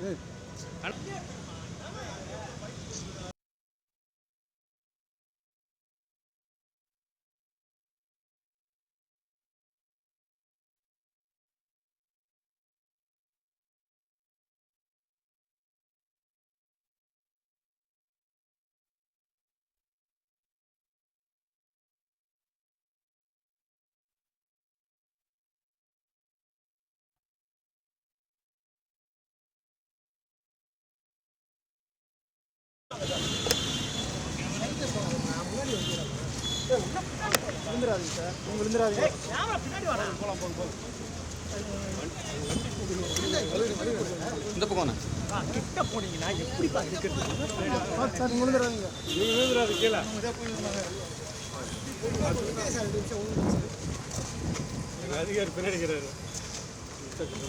போதேண்ணா விழுந்துடாதீங்க sir. நீங்கள் விழுந்துடாதீங்க இந்த பக்கம் கிட்ட போனீங்கன்னா எப்படி பார்த்துக்கிறது சார் நீங்கள் விழுந்துடாதீங்க நீ விழுந்துடாது கீழே. அதிகாரி பின்னாடி இருக்கிறாரு. இன்ஸ்பெக்டர்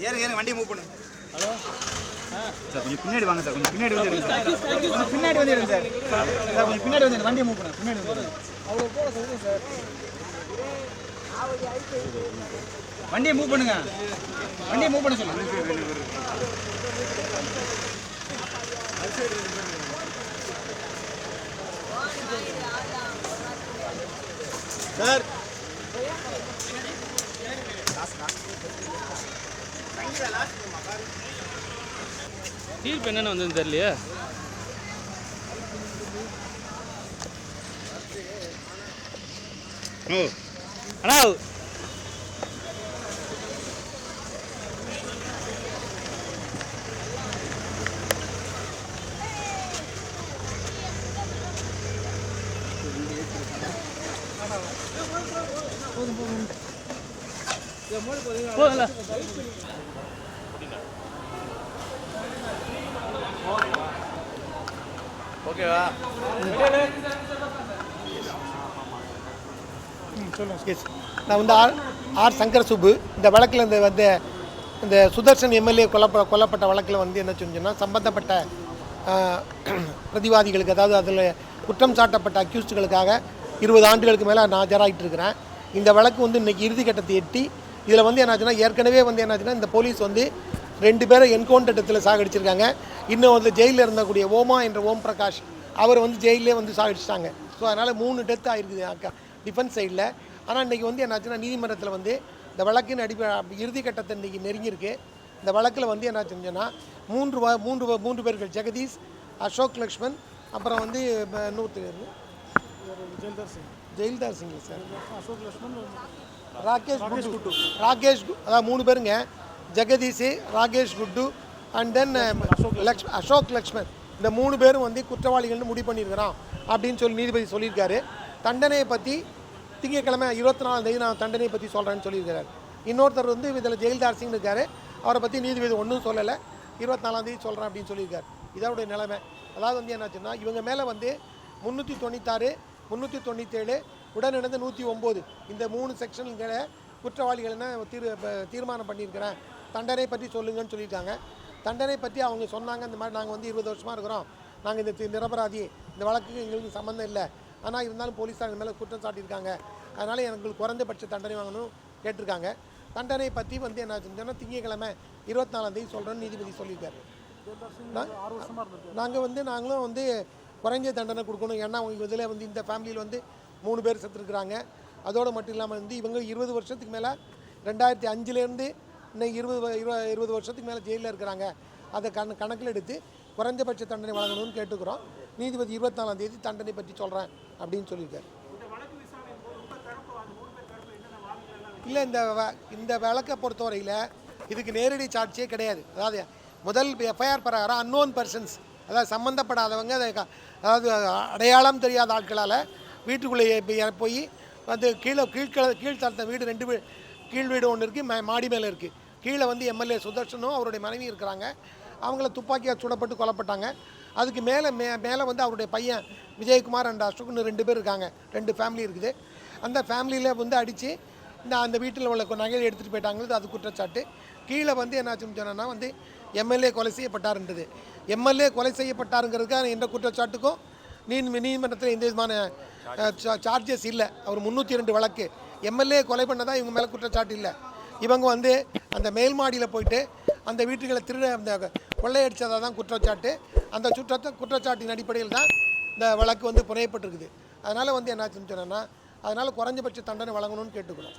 ஏறுங்க ஏறுங்க வண்டி மூவ் பண்ணுங்க ஹலோ சார் கொஞ்சம் பின்னாடி வாங்க சார் கொஞ்சம் பின்னாடி வந்து சார் கொஞ்சம் பின்னாடி வந்து சார். சார் கொஞ்சம் பின்னாடி வந்து வண்டியை மூவ் பண்ணு பின்னாடி வந்து அவ்வளோ போக சொல்லுங்க சார் வண்டியை மூவ் பண்ணுங்க. வண்டியை மூவ் பண்ண சொல்லுங்க. சார். தீர்ப்பு என்னென்ன வந்ததுன்னு தெரியலையே. ஓ அண்ணா ஓகேவா? எஸ் நான் வந்து ஆர் ஆர் சங்கர் சுப்பு இந்த வழக்கில் இந்த வந்து இந்த சுதர்ஷன் எம்எல்ஏ கொல்லப்ப கொல்லப்பட்ட வழக்கில் வந்து என்ன செஞ்சோன்னா சம்பந்தப்பட்ட பிரதிவாதிகளுக்கு அதாவது அதில் குற்றம் சாட்டப்பட்ட அக்யூஸ்டுகளுக்காக இருபது ஆண்டுகளுக்கு மேலே நான் ஆஜராகிட்டு இருக்கிறேன் இந்த வழக்கு வந்து இன்றைக்கி இறுதி கட்டத்தை எட்டி இதில் வந்து என்னாச்சுன்னா ஏற்கனவே வந்து என்னாச்சுன்னா இந்த போலீஸ் வந்து ரெண்டு பேரை என்கவுண்டர் இடத்துல சாகடிச்சிருக்காங்க. இன்னும் வந்து ஜெயிலில் இருந்தக்கூடிய ஓமா என்ற ஓம் பிரகாஷ் அவர் வந்து ஜெயிலே வந்து சாகடிச்சிட்டாங்க. ஸோ அதனால் மூணு டெத் ஆகிருக்குது அக்கா டிஃபென்ஸ் சைடில் ஆனால் இன்றைக்கி வந்து என்னாச்சுன்னா நீதிமன்றத்தில் வந்து இந்த வழக்கின் அடிப்ப இறுதி கட்டத்தை இன்றைக்கி நெருங்கியிருக்கு. இந்த வழக்கில் வந்து என்னாச்சுன்னு சொன்னால் மூன்று வா மூன்று மூன்று பேர்கள் ஜெகதீஷ் அசோக் லக்ஷ்மண் அப்புறம் வந்து நூற்று பேர் ஜெயில்தார் சிங். ஜெயில்தார் சிங் சார். அசோக் லக்ஷ்மன் ராகேஷ் குட்டு ராகேஷ் அதான் மூணு பேருங்க. Jagdish Rakesh good and then Laksh Ashok Lakshman இந்த மூணு பேரும் வந்து குற்றவாளிகள்னு முடிவு பண்ணியிருக்கிறோம் அப்படின்னு சொல்லி நீதிபதி சொல்லியிருக்காரு. தண்டனையை பற்றி திங்கட்கிழமை இருபத்தி நாலாம் தேதி நான் தண்டனையை பற்றி சொல்கிறேன்னு சொல்லியிருக்காரு இன்னொருத்தர் வந்து இதில் ஜெயில்தார் சிங் இருக்காரு. அவரை பற்றி நீதிபதி ஒன்றும் சொல்லலை. இருபத்தி நாலாம் தேதி சொல்கிறேன் அப்படின்னு சொல்லியிருக்காரு. இதோடைய நிலைமை. அதாவது வந்து என்னாச்சுன்னா இவங்க மேலே வந்து முந்நூற்றி தொண்ணூத்தாறு முந்நூற்றி தொண்ணூற்றேழு உடனிழந்து நூற்றி ஒம்பது. இந்த மூணு செக்ஷன்களை குற்றவாளிகள் என்ன தீர் தீர்மானம் பண்ணியிருக்கிறேன். தண்டனை பற்றி சொல்லுங்கன்னு சொல்லியிருக்காங்க. தண்டனை பற்றி அவங்க சொன்னாங்க. இந்த மாதிரி நாங்கள் வந்து இருபது வருஷமாக இருக்கிறோம். நாங்கள் இந்த தி- நிரபராதி. இந்த வழக்குக்கு எங்களுக்கு சம்மந்தம் இல்லை. ஆனால் இருந்தாலும் போலீஸார் எங்கள் மேலே குற்றம் சாட்டியிருக்காங்க. அதனால் எங்களுக்கு குறைந்தபட்ச தண்டனை வாங்கணும் கேட்டிருக்காங்க. தண்டனை பற்றி வந்து என்ன செஞ்சோன்னா திங்கக்கிழமை இருபத்தி சொல்கிறோன்னு நீதிபதி சொல்லியிருக்காரு. நாங்கள் வந்து நாங்களும் வந்து குறைஞ்ச தண்டனை கொடுக்கணும். ஏன்னா அவங்க இதில் வந்து இந்த ஃபேமிலியில் வந்து மூணு பேர் செத்துருக்குறாங்க. அதோடு மட்டும் இல்லாமல் வந்து இவங்க இருபது வருஷத்துக்கு மேலே ரெண்டாயிரத்தி அஞ்சுலேருந்து இன்னைக்கு இருபது இருபது இருபது வருஷத்துக்கு மேலே ஜெயிலில் இருக்கிறாங்க. அதை கண் கணக்கில் எடுத்து குறைஞ்சபட்ச தண்டனை வழங்கணும்னு கேட்டுக்கிறோம். நீதிபதி இருபத்தி நாலாம் தேதி தண்டனை பற்றி சொல்கிறேன் அப்படின்னு சொல்லியிருக்காரு. இல்லை இந்த வ- இந்த வழக்கை பொறுத்தவரையில் இதுக்கு நேரடி சாட்சியே கிடையாது. அதாவது முதல் எஃப்ஐஆர் பிரகாரம் அன்னோன் பர்சன்ஸ் அதாவது சம்மந்தப்படாதவங்க அதை அதாவது அடையாளம் தெரியாத ஆட்களால் வீட்டுக்குள்ளேயே போய் வந்து கீழே கீழ்கல கீழ்த்தளத்த வீடு ரெண்டு வீடு கீழ் வீடு ஒன்று இருக்குது மே மாடி மேலே இருக்குது கீழே வந்து எம்எல்ஏ சுதர்ஷனும் அவருடைய மனைவி இருக்கிறாங்க. அவங்கள துப்பாக்கியால் சுடப்பட்டு கொல்லப்பட்டாங்க. அதுக்கு மேலே மே மேலே வந்து அவருடைய பையன் விஜயகுமார் அண்ட் அசோக்னு ரெண்டு பேர் இருக்காங்க. ரெண்டு ஃபேமிலி இருக்குது. அந்த ஃபேமிலியில் வந்து அடித்து இந்த அந்த வீட்டில் உள்ள நகையை எடுத்துகிட்டு போயிட்டாங்கிறது அது குற்றச்சாட்டு. கீழே வந்து என்னாச்சுன்னு சொன்னோன்னா வந்து எம்எல்ஏ கொலை செய்யப்பட்டாருன்றது. எம்எல்ஏ கொலை செய்யப்பட்டாருங்கிறதுக்கான எந்த குற்றச்சாட்டுக்கும் நீ நீதிமன்றத்தில் எந்த விதமான சார்ஜஸ் இல்லை. அவர் முந்நூற்றி ரெண்டு வழக்கு. எம்எல்ஏ கொலை பண்ணதா இவங்க மேலே குற்றச்சாட்டு இல்லை. இவங்க வந்து அந்த மேல் மாடியில் போயிட்டு அந்த வீட்டுகளை திருட அந்த கொள்ளையடிச்சதாக தான் குற்றச்சாட்டு. அந்த சுற்றத்தை குற்றச்சாட்டின் அடிப்படையில் தான் இந்த வழக்கு வந்து புனையப்பட்டிருக்குது. அதனால் வந்து என்னாச்சுன்னு சொன்னேன்னா அதனால் குறைஞ்சபட்ச தண்டனை வழங்கணும்னு கேட்டுக்கிறோம்.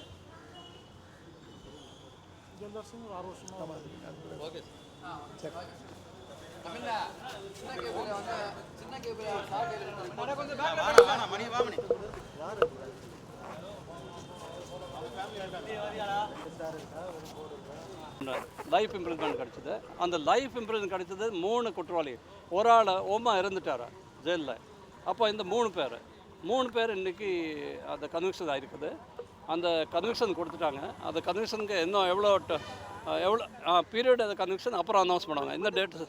லைஃப் இம்ப்ரூவ்மெண்ட் கிடச்சிது. அந்த லைஃப் இம்ப்ரூவ்மெண்ட் கிடைச்சது மூணு குற்றவாளி. ஒரு ஆள் ஓமா இறந்துட்டார் ஜெயிலில். அப்போ இந்த மூணு பேர். மூணு பேர் இன்றைக்கி அந்த கன்விக்ஷன் ஆகிருக்குது அந்த கன்விக்ஷன் கொடுத்துட்டாங்க. அந்த கன்விக்ஷனுக்கு இன்னும் எவ்வளோ ட- எவ்வளோ பீரியட் அந்த கன்விக்ஷன் அப்புறம் அனௌன்ஸ் பண்ணுவாங்க. இந்த டேட்டு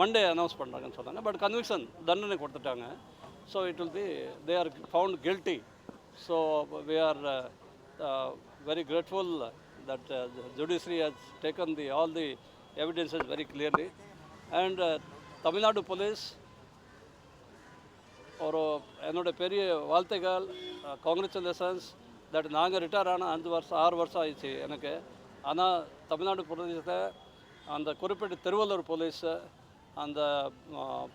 மண்டே அனௌன்ஸ் பண்ணுறாங்கன்னு சொன்னாங்க. பட் கன்விக்ஷன் தண்டனை கொடுத்துட்டாங்க. So it will be they are found guilty so we are very grateful that uh, the judiciary has taken the all the evidences very clearly. And uh, Tamil Nadu police ஒரு என்னோட பெரிய வாழ்த்துக்கள் congratulations that நாங்கள் retire ஆன அஞ்சு வருஷம் ஆறு வருஷம் ஆயிடுச்சு எனக்கு. ஆனால் தமிழ்நாடு பிரதேசத்தை அந்த குறிப்பிட்ட திருவள்ளூர் போலீஸை அந்த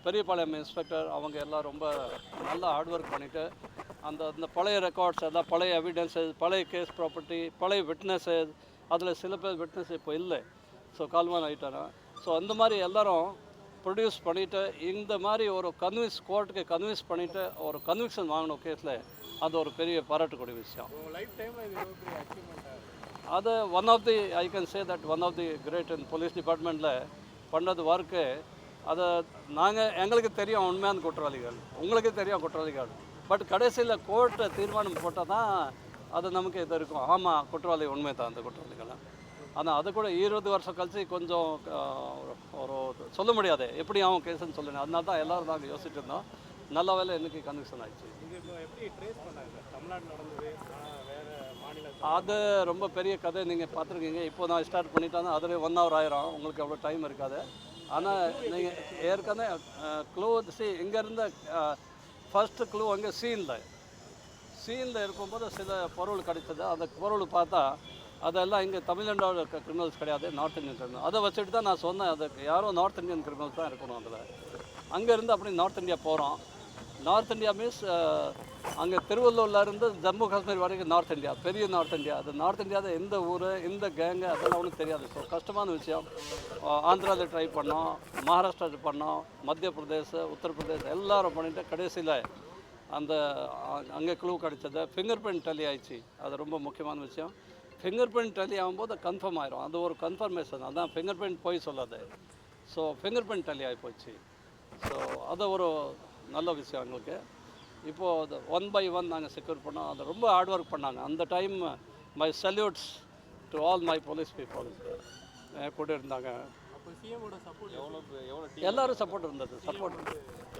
பெரியபாளையம் இன்ஸ்பெக்டர் அவங்க எல்லாம் ரொம்ப நல்லா ஹார்ட் ஒர்க் பண்ணிவிட்டு அந்த அந்த பழைய ரெக்கார்ட்ஸ் எல்லாம் பழைய எவிடன்சஸ் பழைய கேஸ் ப்ராப்பர்ட்டி பழைய விட்னஸஸ் அதில் சில பேர் விட்னஸ் இப்போ இல்லை. ஸோ கால்மான் ஆகிட்டாங்க ஸோ அந்த மாதிரி எல்லாரும் ப்ரொடியூஸ் பண்ணிவிட்டு இந்த மாதிரி ஒரு கன்வின்ஸ் கோர்ட்டுக்கு கன்வின்ஸ் பண்ணிவிட்டு ஒரு கன்விக்ஷன் வாங்கணும் கேஸில் அது ஒரு பெரிய பாராட்டக்கூடிய விஷயம். அது one of the I can say that one of the great in police டிபார்ட்மெண்ட்டில் பண்ணது ஒர்க்கு அதை நாங்கள் எங்களுக்கு தெரியும் உண்மையான குற்றவாளிகள். உங்களுக்கு தெரியும் குற்றவாளிகள். பட் கடைசியில் கோர்ட்டை தீர்மானம் போட்டால் தான் அது நமக்கு இது இருக்கும். ஆமாம் குற்றவாளி உண்மை தான் அந்த குற்றவாளிகளை. ஆனால் அது கூட இருபது வருஷம் கழிச்சு கொஞ்சம் ஒரு சொல்ல முடியாது. எப்படி அவன் கேஸுன்னு சொல்லணும் அதனால தான் எல்லோரும் நாங்கள் யோசிச்சுட்டு இருந்தோம். நல்ல வேலை இன்னைக்கு கன்விக்ஷன் ஆயிடுச்சு. அது ரொம்ப பெரிய கதை. நீங்கள் பார்த்துருக்கீங்க. இப்போ நான் ஸ்டார்ட் பண்ணிட்டேன்னா அதில் ஒன் ஹவர் ஆயிரும். உங்களுக்கு அவ்வளோ டைம் இருக்காது. ஆனால் நீங்கள் ஏற்கனவே க்ளூ சி இங்கேருந்து ஃபஸ்ட்டு க்ளூ அங்கே சீனில் சீனில் இருக்கும்போது சில பொருள் கிடைச்சது அந்த பொருள் பார்த்தா அதெல்லாம் இங்கே தமிழ்நாடோட கிரிமினல்ஸ் கிடையாது நார்த் இந்தியன் கிரிமினல் அதை வச்சுட்டு தான் நான் சொன்னேன். அதுக்கு யாரும் நார்த் இந்தியன் கிரிமினல்ஸ் தான் இருக்கணும் அதில். அங்கேருந்து அப்படி நார்த் இந்தியா போகிறோம் நார்த் இந்தியா மீன்ஸ் அங்கே திருவள்ளூர்ல இருந்து ஜம்மு காஷ்மீர் வரைக்கும் நார்த் இந்தியா பெரிய நார்த் இந்தியா. அது நார்த் இந்தியாவில் எந்த ஊர் எந்த கேங்கு அதெல்லாம் ஒன்றும் தெரியாது. ஸோ கஷ்டமான விஷயம். ஆந்திராவில் ட்ரை பண்ணோம் மகாராஷ்டிராவில் பண்ணோம் மத்திய பிரதேஷ் உத்தரப்பிரதேஷ் எல்லாரும் பண்ணிட்டு கடைசியில் அந்த அங்கே க்ளூ கிடைச்சது ஃபிங்கர் பிரிண்ட் டலி ஆயிடுச்சு. அது ரொம்ப முக்கியமான விஷயம். ஃபிங்கர் பிரிண்ட் டலி ஆகும்போது கன்ஃபார்ம் ஆயிரும். அது ஒரு கன்ஃபர்மேஷன் அதான் ஃபிங்கர் பிரிண்ட் போய் சொல்லாது. ஸோ ஃபிங்கர் பிரிண்ட் டலி ஆகி போச்சு. ஸோ அது ஒரு நல்ல விஷயம் எங்களுக்கு. இப்போது ஒன் பை ஒன் நாங்கள் செக்யூர் பண்ணோம். அது ரொம்ப ஹார்ட் ஒர்க் பண்ணாங்க. அந்த time my salutes to all my police people கூட இருந்தாங்க. எல்லாரும் சப்போர்ட் இருந்தது. சப்போர்ட்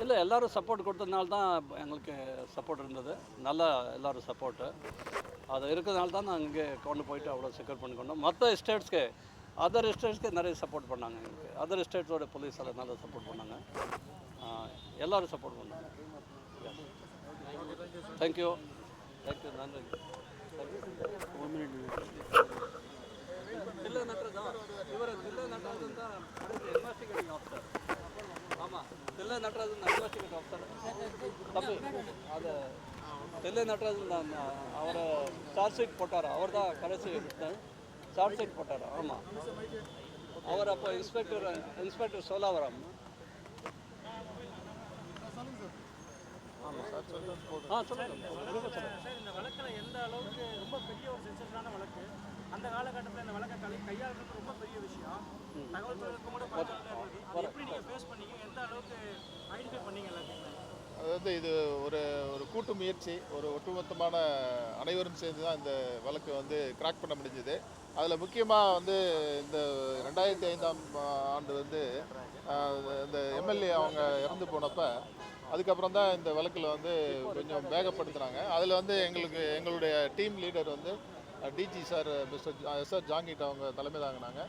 இல்லை எல்லாரும் சப்போர்ட் கொடுத்ததுனால தான் எங்களுக்கு சப்போர்ட் இருந்தது. நல்லா எல்லாரும் சப்போர்ட்டு அது இருக்கிறதுனால தான் நாங்கள் இங்கே கொண்டு போயிட்டு அவ்வளோ செக்யூர் பண்ணி கொண்டோம். மற்ற ஸ்டேட்ஸ்க்கு அதர் ஸ்டேட்ஸ்க்கு நிறைய சப்போர்ட் பண்ணாங்க எங்களுக்கு. அதர் ஸ்டேட்ஸோட போலீஸ் எல்லாம் நல்லா சப்போர்ட் பண்ணாங்க. எல்லாரும் சப்போர்ட் பண்ணாங்க. ಥ್ಯಾಂಕ್ ಯು ಥ್ಯಾಂಕ್ ಯು ನಾನು ಜಿಲ್ಲಾ ನಟರದ ಇವರ ಜಿಲ್ಲಾ ನಟರಾದಂಥ ಹೋಗ್ತಾರೆ. ಅದು. ನಟರಾಜ್ ಅವರ ಚಾರ್ಜ್ ಶೀಟ್ ಕೊಟ್ಟಾರ. ಅವ್ರದ ಕರೆನ್ಸಿ ಚಾರ್ಜ್ ಶೀಟ್ ಕೊಟ್ಟಾರ. ಅವರ ಅವರಪ್ಪ ಇನ್ಸ್ಪೆಕ್ಟರ್ ಇನ್ಸ್ಪೆಕ್ಟರ್ ಸೋಲಾವರಮ್ಮ. ஆமாம் ஆ சொல்லுங்கள் சார் இந்த வழக்கில் எந்த அளவுக்கு ரொம்ப பெரிய ஒரு சென்சிட்டிவான வழக்கு? அந்த காலகட்டத்தில் இந்த வழக்கை கலை கையாளுறது ரொம்ப பெரிய விஷயம். தகவல் தொழில்நுட்பம் கூட பரவாயில்ல இருந்தது அதை எப்படி நீங்கள் ஃபேஸ் பண்ணீங்க? எந்த அளவுக்கு ஐடென்டிஃபை பண்ணீங்க எல்லாத்தையுமே? அதாவது இது ஒரு ஒரு கூட்டு முயற்சி. ஒரு ஒட்டுமொத்தமான அனைவரும் சேர்ந்து தான் இந்த வழக்கு வந்து கிராக் பண்ண முடிஞ்சது. அதில் முக்கியமாக வந்து இந்த ரெண்டாயிரத்தி ஐந்தாம் ஆண்டு வந்து இந்த எம்எல்ஏ அவங்க இறந்து போனப்ப அதுக்கப்புறம் தான் இந்த வழக்கில் வந்து கொஞ்சம் வேகப்படுத்துனாங்க. அதில் வந்து எங்களுக்கு எங்களுடைய டீம் லீடர் வந்து DG sir mister S R Jangid அவங்க தலைமை தாங்கினாங்க.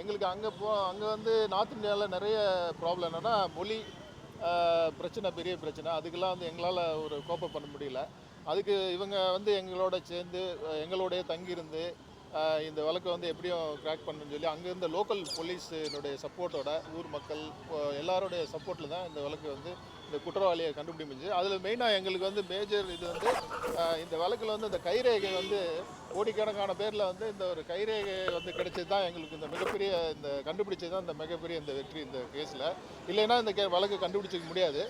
எங்களுக்கு அங்கே போ அங்கே வந்து நார்த் இந்தியாவில் நிறைய ப்ராப்ளம் என்னென்னா மொழி பிரச்சனை பெரிய பிரச்சனை. அதுக்கெல்லாம் வந்து எங்களால் ஒரு கோப்பம் பண்ண முடியல. அதுக்கு இவங்க வந்து எங்களோட சேர்ந்து எங்களோடைய தங்கியிருந்து இந்த வழக்கை வந்து எப்படியும் கிராக் பண்ணணும்னு சொல்லி அங்கே இருந்த லோக்கல் போலீஸினுடைய சப்போர்ட்டோட ஊர் மக்கள் எல்லாருடைய சப்போர்ட்டில் தான் இந்த வழக்கு வந்து இந்த குற்றவாளியை கண்டுபிடி முடிஞ்சு அதில் மெயினாக எங்களுக்கு வந்து மேஜர் இது வந்து இந்த வழக்கில் வந்து இந்த கைரேகை வந்து கோடிக்கணக்கான பேரில் வந்து இந்த ஒரு கைரேகை வந்து கிடைச்சது தான் எங்களுக்கு இந்த மிகப்பெரிய இந்த கண்டுபிடிச்சது தான் இந்த மிகப்பெரிய இந்த வெற்றி இந்த கேஸில் இல்லைன்னா இந்த கே வழக்கு கண்டுபிடிச்சிக்க முடியாது.